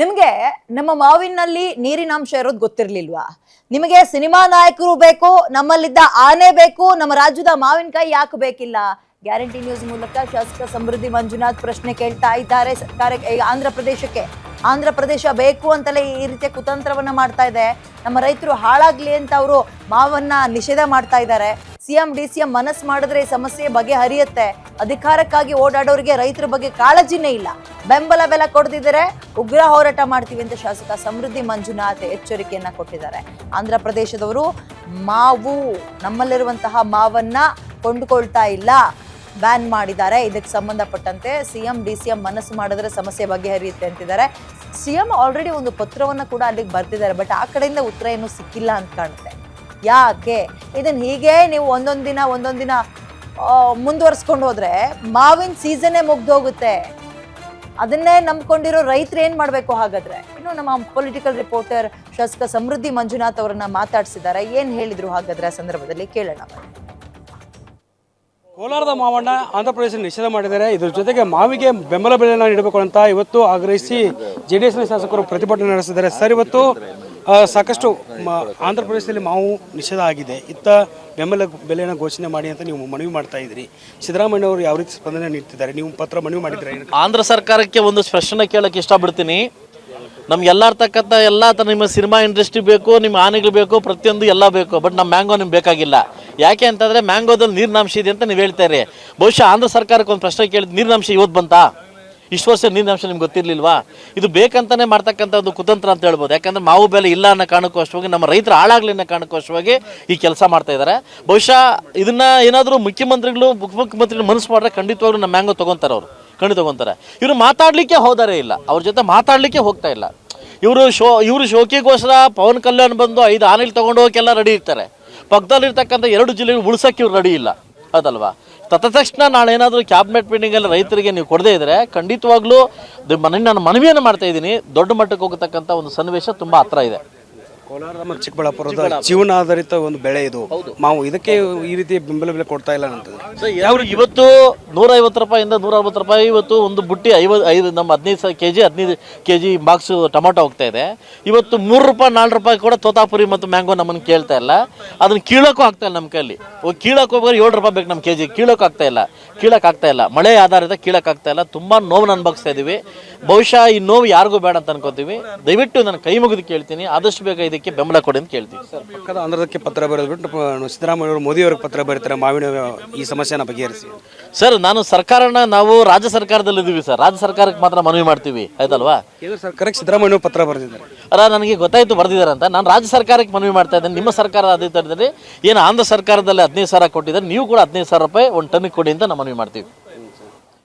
ನಿಮಗೆ ನಮ್ಮ ಮಾವಿನಲ್ಲಿ ನೀರಿನಾಂಶ ಇರೋದು ಗೊತ್ತಿರ್ಲಿಲ್ವಾ? ನಿಮಗೆ ಸಿನಿಮಾ ನಾಯಕರು ಬೇಕು, ನಮ್ಮಲ್ಲಿದ್ದ ಆನೆ ಬೇಕು, ನಮ್ಮ ರಾಜ್ಯದ ಮಾವಿನಕಾಯಿ ಯಾಕೆ ಬೇಕಿಲ್ಲ? ಗ್ಯಾರಂಟಿ ನ್ಯೂಸ್ ಮೂಲಕ ಶಾಸಕ ಸಮೃದ್ಧಿ ಮಂಜುನಾಥ್ ಪ್ರಶ್ನೆ ಕೇಳ್ತಾ ಇದ್ದಾರೆ. ಸರ್ಕಾರ ಈಗ ಆಂಧ್ರ ಪ್ರದೇಶಕ್ಕೆ, ಆಂಧ್ರ ಪ್ರದೇಶ ಬೇಕು ಅಂತಲೇ ಈ ರೀತಿಯ ಕುತಂತ್ರವನ್ನು ಮಾಡ್ತಾ ಇದೆ. ನಮ್ಮ ರೈತರು ಹಾಳಾಗ್ಲಿ ಅಂತ ಅವರು ಮಾವನ್ನ ನಿಷೇಧ ಮಾಡ್ತಾ ಇದ್ದಾರೆ. ಸಿಎಂ, ಡಿ ಸಿ ಎಂ ಮನಸ್ಸು ಮಾಡಿದ್ರೆ ಸಮಸ್ಯೆ ಬಗೆಹರಿಯುತ್ತೆ. ಅಧಿಕಾರಕ್ಕಾಗಿ ಓಡಾಡೋರಿಗೆ ರೈತರ ಬಗ್ಗೆ ಕಾಳಜಿನೇ ಇಲ್ಲ. ಬೆಂಬಲ ಬೆಲೆ ಕೊಡದಿದ್ದರೆ ಉಗ್ರ ಹೋರಾಟ ಮಾಡ್ತೀವಿ ಅಂತ ಶಾಸಕ ಸಮೃದ್ಧಿ ಮಂಜುನಾಥ್ ಎಚ್ಚರಿಕೆಯನ್ನ ಕೊಟ್ಟಿದ್ದಾರೆ. ಆಂಧ್ರ ಪ್ರದೇಶದವರು ಮಾವು, ನಮ್ಮಲ್ಲಿರುವಂತಹ ಮಾವನ್ನ ಕೊಂಡುಕೊಳ್ತಾ ಇಲ್ಲ. ಬ್ಯಾನ್ ಮಾಡಿದ್ದಾರೆ. ಇದಕ್ಕೆ ಸಂಬಂಧಪಟ್ಟಂತೆ ಸಿಎಂ, ಡಿ ಸಿ ಎಂ ಮನಸ್ಸು ಮಾಡಿದ್ರೆ ಸಮಸ್ಯೆ ಬಗೆಹರಿಯುತ್ತೆ ಅಂತಿದ್ದಾರೆ. ಸಿಎಂ ಆಲ್ರೆಡಿ ಒಂದು ಪತ್ರವನ್ನು ಕೂಡ ಅಲ್ಲಿಗೆ ಬರ್ತಿದ್ದಾರೆ ಬಟ್ ಆ ಕಡೆಯಿಂದ ಉತ್ತರ ಏನು ಸಿಕ್ಕಿಲ್ಲ ಅಂತ ಕಾಣುತ್ತೆ. ಯಾಕೆ? ಇದನ್ನ ಹೀಗೆ ನೀವು ಒಂದೊಂದು ದಿನ ಒಂದೊಂದು ದಿನ ಮುಂದುವರ್ಸ್ಕೊಂಡು ಹೋದ್ರೆ ಮಾವಿನ ಸೀಸನ್ನೇ ಮುಗ್ದೋಗುತ್ತೆ. ಅದನ್ನೇ ನಂಬ್ಕೊಂಡಿರೋ ರೈತರು ಏನ್ ಮಾಡ್ಬೇಕು ಹಾಗಾದ್ರೆ? ಇನ್ನು ನಮ್ಮ ಪೊಲಿಟಿಕಲ್ ರಿಪೋರ್ಟರ್ ಶಾಸಕ ಸಮೃದ್ಧಿ ಮಂಜುನಾಥ್ ಅವರನ್ನ ಮಾತಾಡ್ಸಿದ್ದಾರೆ. ಏನ್ ಹೇಳಿದ್ರು ಹಾಗಾದ್ರೆ ಆ ಸಂದರ್ಭದಲ್ಲಿ? ಕೇಳೋಣ. ಕೋಲಾರದ ಮಾವಣ್ಣ ಆಂಧ್ರ ಪ್ರದೇಶ ನಿಷೇಧ ಮಾಡಿದ್ದಾರೆ. ಇದ್ರ ಜೊತೆಗೆ ಮಾವಿಗೆ ಬೆಂಬಲ ಬೆಲೆಯನ್ನು ನೀಡಬೇಕು ಅಂತ ಇವತ್ತು ಆಗ್ರಹಿಸಿ ಜೆ ಡಿ ಎಸ್ನ ಶಾಸಕರು ಪ್ರತಿಭಟನೆ ನಡೆಸಿದ್ದಾರೆ. ಸರ್, ಇವತ್ತು ಸಾಕಷ್ಟು ಆಂಧ್ರ ಪ್ರದೇಶದಲ್ಲಿ ಮಾವು ನಿಷೇಧ ಆಗಿದೆ. ಇತ್ತ ಬೆಂಬಲ ಬೆಲೆಯನ್ನು ಘೋಷಣೆ ಮಾಡಿ ಅಂತ ನೀವು ಮನವಿ ಮಾಡ್ತಾ ಇದ್ರಿ. ಸಿದ್ದರಾಮಯ್ಯ ಅವರು ಯಾವ ರೀತಿ ಸ್ಪಂದನೆ ನೀಡ್ತಿದ್ದಾರೆ? ನೀವು ಪತ್ರ ಮನವಿ ಮಾಡಿದ್ರೆ ಆಂಧ್ರ ಸರ್ಕಾರಕ್ಕೆ ಒಂದು ಸ್ಪಷ್ಟನ ಕೇಳಕ್ಕೆ ಇಷ್ಟಪಡ್ತೀನಿ. ನಮ್ಗೆ ಎಲ್ಲ ಇರ್ತಕ್ಕಂಥ ಎಲ್ಲ ನಿಮ್ಮ ಸಿನಿಮಾ ಇಂಡಸ್ಟ್ರಿ ಬೇಕು, ನಿಮ್ಮ ಆನೆಗಳು ಬೇಕು, ಪ್ರತಿಯೊಂದು ಎಲ್ಲ ಬೇಕು. ಬಟ್ ನಮ್ಮ ಮ್ಯಾಂಗೋ ನಿಮ್ಗೆ ಬೇಕಾಗಿಲ್ಲ. ಯಾಕೆ ಅಂತಂದರೆ ಮ್ಯಾಂಗೋದಲ್ಲಿ ನೀರಿನಾಂಶ ಇದೆ ಅಂತ ನೀವು ಹೇಳ್ತಾರೆ ಬಹುಶಃ ಆಂಧ್ರ ಸರ್ಕಾರಕ್ಕೆ ಒಂದು ಪ್ರಶ್ನೆ ಕೇಳಿದ ನೀರಿನಾಂಶ ಇವತ್ತು ಬಂತಾ? ಇಷ್ಟು ವರ್ಷ ನೀರಿನಾಂಶ ನಿಮ್ಗೆ ಗೊತ್ತಿರಲಿಲ್ವಾ? ಇದು ಬೇಕಂತಾನೆ ಮಾಡ್ತಕ್ಕಂಥ ಒಂದು ಕುತಂತ್ರ ಅಂತ ಹೇಳ್ಬೋದು. ಯಾಕಂದ್ರೆ ಮಾವು ಬೆಲೆ ಇಲ್ಲ ಅನ್ನೋ ಕಾರಣಕ್ಕೋಸ್ಕರವಾಗಿ ನಮ್ಮ ರೈತರು ಹಾಳಾಗ್ಲಿ ಅನ್ನೋ ಕಾರಣಕ್ಕೋಸ್ಕರವಾಗಿ ಈ ಕೆಲಸ ಮಾಡ್ತಾ ಇದ್ದಾರೆ ಬಹುಶಃ ಇದನ್ನ ಏನಾದರೂ ಮುಖ್ಯಮಂತ್ರಿಗಳು ಉಪಮುಖ್ಯಮಂತ್ರಿಗಳು ಮನಸ್ಸು ಮಾಡಿದ್ರೆ ಖಂಡಿತವಾಗ್ಲೂ ನಮ್ಮ ಮ್ಯಾಂಗೋ ತಗೊಂತಾರೆ ಅವರು. ಖಂಡಿತ ತಗೊಂತಾರೆ. ಇವರು ಮಾತಾಡಲಿಕ್ಕೆ ಹೋದಾರೇ ಇಲ್ಲ. ಅವ್ರ ಜೊತೆ ಮಾತಾಡಲಿಕ್ಕೆ ಹೋಗ್ತಾ ಇಲ್ಲ. ಇವರು ಶೋ, ಇವರು ಶೋಕಿಗೋಸ್ಕರ ಪವನ್ ಕಲ್ಯಾಣ್ ಬಂದು ಐದು ಆನೆಲ್ ತಗೊಂಡು ಹೋಗಕ್ಕೆಲ್ಲ ರೆಡಿ ಇರ್ತಾರೆ. ಪಕ್ಕದಲ್ಲಿರ್ತಕ್ಕಂಥ ಎರಡು ಜಿಲ್ಲೆಗಳು ಉಳಿಸೋಕ್ಕೆ ಇವ್ರು ರೆಡಿ ಇಲ್ಲ. ಅದಲ್ವಾ ತತಕ್ಷಣ ನಾಳೆ ಏನಾದರೂ ಕ್ಯಾಬಿನೆಟ್ ಮೀಟಿಂಗಲ್ಲಿ ರೈತರಿಗೆ ನೀವು ಕೊಡದೇ ಇದ್ರೆ ಖಂಡಿತವಾಗ್ಲೂ ನಾನು ಮನವಿಯನ್ನು ಮಾಡ್ತಾ ಇದ್ದೀನಿ. ದೊಡ್ಡ ಮಟ್ಟಕ್ಕೆ ಹೋಗತಕ್ಕಂಥ ಒಂದು ಸನ್ನಿವೇಶ ತುಂಬ ಹತ್ರ ಇದೆ. ಕೋಲಾರ ಮತ್ತು ಚಿಕ್ಕಬಳ್ಳಾಪುರದ ಜೀವನಾಧಾರಿತ ಒಂದು ಬೆಳೆ ಇದು. ಮಾವು ಇದಕ್ಕೆ ಈ ರೀತಿ ಬೆಂಬಲ ಬೆಲೆ ಕೊಡ್ತಾ ಇಲ್ಲ ಅಂತಂದ್ರೆ. ಯಾವ ಇವತ್ತು ನೂರ ಐವತ್ತು ರೂಪಾಯಿಂದ ನೂರ ಅರವತ್ತು ರೂಪಾಯಿ ಇವತ್ತು ಒಂದು ಬುಟ್ಟಿ ಐವತ್ತು ಐದು ನಮ್ಮ ಹದಿನೈದು ಸಾವಿರ ಕೆ ಜಿ ಹದಿನೈದು ಕೆ ಜಿ ಬಾಕ್ಸ್ ಟೊಮಾಟೊ ಹೋಗ್ತಾ ಇದೆ. ಇವತ್ತು ಮೂರು ರೂಪಾಯಿ ನಾಲ್ಕು ರೂಪಾಯಿ ಕೂಡ ತೋತಾಪುರಿ ಮತ್ತು ಮ್ಯಾಂಗೋ ನಮ್ಮನ್ನು ಕೇಳ್ತಾ ಇಲ್ಲ. ಅದನ್ನ ಕೀಳೋಕ್ಕೂ ಆಗ್ತಾ ಇಲ್ಲ ನಮ್ಮ ಕೈಯಲ್ಲಿ. ಓ ಕೀಳಕ್ಕೆ ಹೋಗೋರು ಏಳು ರೂಪಾಯಿ ಬೇಕು ನಮ್ಮ ಕೆ ಜಿ ಕೀಳೋಕ್ಕೂ ಆಗ್ತಾ ಇಲ್ಲ. ಕೀಳಕ್ಕೆ ಆಗ್ತಾ ಇಲ್ಲ. ಮಳೆ ಆಧಾರಿತ ಕೀಳಕ್ಕೆ ಆಗ್ತಾ ಇಲ್ಲ. ತುಂಬ ನೋವನ್ನು ಅನುಭವಿಸ್ತಾ ಇದ್ದೀವಿ ಬಹುಶಃ ಈ ನೋವು ಯಾರಿಗೂ ಬೇಡ ಅಂತ ಅನ್ಕೋತೀವಿ. ದಯವಿಟ್ಟು ನನ್ನ ಕೈ ಮುಗಿದು ಕೇಳ್ತೀನಿ. ಆದಷ್ಟು ಬೇಗ ಇದಕ್ಕೆ ಬೆಂಬಲ ಕೊಡಿ ಅಂತ ಕೇಳ್ತೀವಿ. ಪಕ್ಕದ ಆಂಧ್ರದಕ್ಕೆ ಪತ್ರ ಬರೆದು ಬಿಟ್ಟು ಪ- ಸಿದ್ದರಾಮಯ್ಯ ಅವರು ಮೋದಿ ಅವ್ರಿಗೆ ಪತ್ರ ಬರೀತಾರೆ ಮಾವಿನ ಈ ಸಮಸ್ಯೆನ ಬಗೆಹರಿಸಿ. ಸರ್ ನಾನು ಸರ್ಕಾರನ ನಾವು ರಾಜ್ಯ ಸರ್ಕಾರದಲ್ಲಿ ಇದೀವಿ ಸರ್. ರಾಜ್ಯ ಸರ್ಕಾರಕ್ಕೆ ಮಾತ್ರ ಮನವಿ ಮಾಡ್ತೀವಿ ಆಯ್ತಲ್ವಾ? ಕೇಂದ್ರ ಸರ್ಕಾರಕ್ಕೆ ಸಿದ್ದರಾಮಯ್ಯ ಪತ್ರ ಬರೆದಿದ್ದಾರೆ. ಅಲ್ಲ ನನಗೆ ಗೊತ್ತಾಯ್ತು ಬರೆದಿದ್ದಾರೆ ಅಂತ. ನಾನು ರಾಜ್ಯ ಸರ್ಕಾರಕ್ಕೆ ಮನವಿ ಮಾಡ್ತಾ ಇದ್ದೇನೆ. ನಿಮ್ಮ ಸರ್ಕಾರ ಅಧಿಕಾರದಲ್ಲಿ ಏನು ಆಂಧ್ರ ಸರ್ಕಾರದಲ್ಲಿ ಹದಿನೈದು ಸಾವಿರ ಕೊಟ್ಟಿದ್ದಾರೆ ನೀವು ಕೂಡ ಹದಿನೈದು ಸಾವಿರ ರೂಪಾಯಿ ಒಂದು ಟನ್ನಿಗೆ ಕೊಡಿ ಅಂತ ನಾವು ಮನವಿ ಮಾಡ್ತೀವಿ.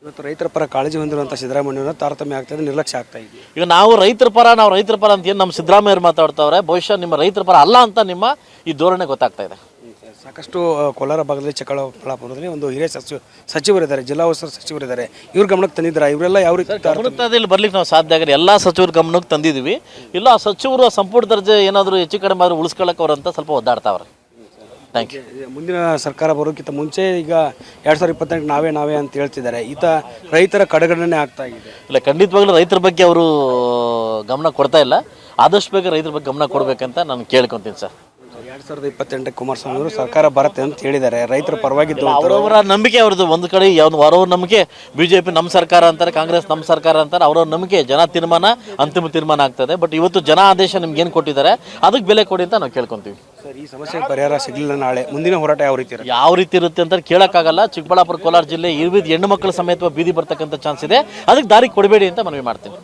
ಇವತ್ತು ರೈತರ ಪರ ಕಾಳಜಿ ಹೊಂದಿರುವಂಥ ಸಿದ್ದರಾಮಯ್ಯ ತಾರತಮ್ಯ ಆಗ್ತಾ ಇದೆ ನಿರ್ಲಕ್ಷ್ಯ ಆಗ್ತಾ ಇದೆ. ಈಗ ನಾವು ರೈತರ ಪರ ನಾವು ರೈತರ ಪರ ಅಂತ ಏನು ನಮ್ಮ ಸಿದ್ದರಾಮಯ್ಯರು ಮಾತಾಡ್ತಾವ್ರೆ ಬಹುಶಃ ನಿಮ್ಮ ರೈತರ ಪರ ಅಲ್ಲ ಅಂತ ನಿಮ್ಮ ಈ ಧೋರಣೆ ಗೊತ್ತಾಗ್ತಾ ಇದೆ. ಸಾಕಷ್ಟು ಕೋಲಾರ ಭಾಗದಲ್ಲಿ ಚಿಕ್ಕಬಳ್ಳಾಪುರದಲ್ಲಿ ಒಂದು ಹಿರಿಯ ಸಚಿವ ಸಚಿವರಿದ್ದಾರೆ ಜಿಲ್ಲಾ ಉಸ್ತುವಾರಿ ಸಚಿವರಿದ್ದಾರೆ ಇವ್ರ ಗಮನಕ್ಕೆ ತಂದಿದ್ದಾರೆ? ಇವರೆಲ್ಲ ಯಾವ ರೀತಿ ಗಮನದಲ್ಲಿ ಬರ್ಲಿಕ್ಕೆ ನಾವು ಸಾಧ್ಯ ಆಗಿದೆ ಎಲ್ಲ ಸಚಿವರ ಗಮನಕ್ಕೆ ತಂದಿದ್ದೀವಿ. ಇಲ್ಲ ಆ ಸಚಿವರು ಸಂಪುಟ ದರ್ಜೆ ಏನಾದರೂ ಹೆಚ್ಚು ಕಡಿಮೆ ಆದರೂ ಉಳಿಸ್ಕೊಳ್ಳೋಕೆ ಅವರಂತ ಸ್ವಲ್ಪ ಒದ್ದಾಡ್ತಾವ್ರೆ. ಥ್ಯಾಂಕ್ ಯು ಮುಂದಿನ ಸರ್ಕಾರ ಬರೋಕ್ಕಿಂತ ಮುಂಚೆ ಈಗ ಎರಡು ಸಾವಿರದ ಇಪ್ಪತ್ತೆಂಟು ನಾವೇ ನಾವೇ ಅಂತ ಹೇಳ್ತಿದ್ದಾರೆ. ಈತ ರೈತರ ಕಡೆಗಣನೆ ಆಗ್ತಾ ಇದೆ. ಇಲ್ಲ ಖಂಡಿತವಾಗ್ಲೂ ರೈತರ ಬಗ್ಗೆ ಅವರು ಗಮನ ಕೊಡ್ತಾ ಇಲ್ಲ. ಆದಷ್ಟು ಬೇಗ ರೈತರ ಬಗ್ಗೆ ಗಮನ ಕೊಡಬೇಕಂತ ನಾನು ಕೇಳ್ಕೊತೀನಿ ಸರ್. ಎರಡು ಸಾವಿರದ ಇಪ್ಪತ್ತೆಂಟಕ್ಕೆ ಕುಮಾರಸ್ವಾಮಿ ಅವರು ಸರ್ಕಾರ ಬರುತ್ತೆ ಅಂತ ಹೇಳಿದ್ದಾರೆ. ರೈತರ ಪರವಾಗಿದ್ದು ಅವರವರ ನಂಬಿಕೆ ಅವ್ರದ್ದು. ಒಂದು ಕಡೆ ಯಾವ್ದು ಅವರವ್ರ ನಂಬಿಕೆ ಬಿಜೆಪಿ ನಮ್ಮ ಸರ್ಕಾರ ಅಂತಾರೆ ಕಾಂಗ್ರೆಸ್ ನಮ್ಮ ಸರ್ಕಾರ ಅಂತಾರೆ ಅವರವ್ರ ನಂಬಿಕೆ ಜನ ತೀರ್ಮಾನ ಅಂತಿಮ ತೀರ್ಮಾನ ಆಗ್ತದೆ. ಬಟ್ ಇವತ್ತು ಜನ ಆದೇಶ ನಿಮ್ಗೆ ಏನು ಕೊಟ್ಟಿದ್ದಾರೆ ಅದಕ್ಕೆ ಬೆಲೆ ಕೊಡಿ ಅಂತ ನಾವು ಕೇಳ್ಕೊಂತೀವಿ. ಸರ್, ಈ ಸಮಸ್ಯೆಗೆ ಪರಿಹಾರ ಸಿಗಲಿಲ್ಲ ನಾಳೆ. ಮುಂದಿನ ಹೋರಾಟ ಯಾವ ರೀತಿ ಯಾವ ರೀತಿ ಇರುತ್ತೆ ಅಂತ ಕೇಳೋಕ್ಕಾಗಲ್ಲ. ಚಿಕ್ಕಬಳ್ಳಾಪುರ ಕೋಲಾರ ಜಿಲ್ಲೆ ಇರ್ವಿದ್ ಹೆಣ್ಣು ಮಕ್ಕಳ ಸಮೇತ ಬೀದಿ ಬರ್ತಕ್ಕಂಥ ಚಾನ್ಸ್ ಇದೆ. ಅದಕ್ಕೆ ದಾರಿ ಕೊಡಬೇಡಿ ಅಂತ ಮನವಿ ಮಾಡ್ತೀನಿ.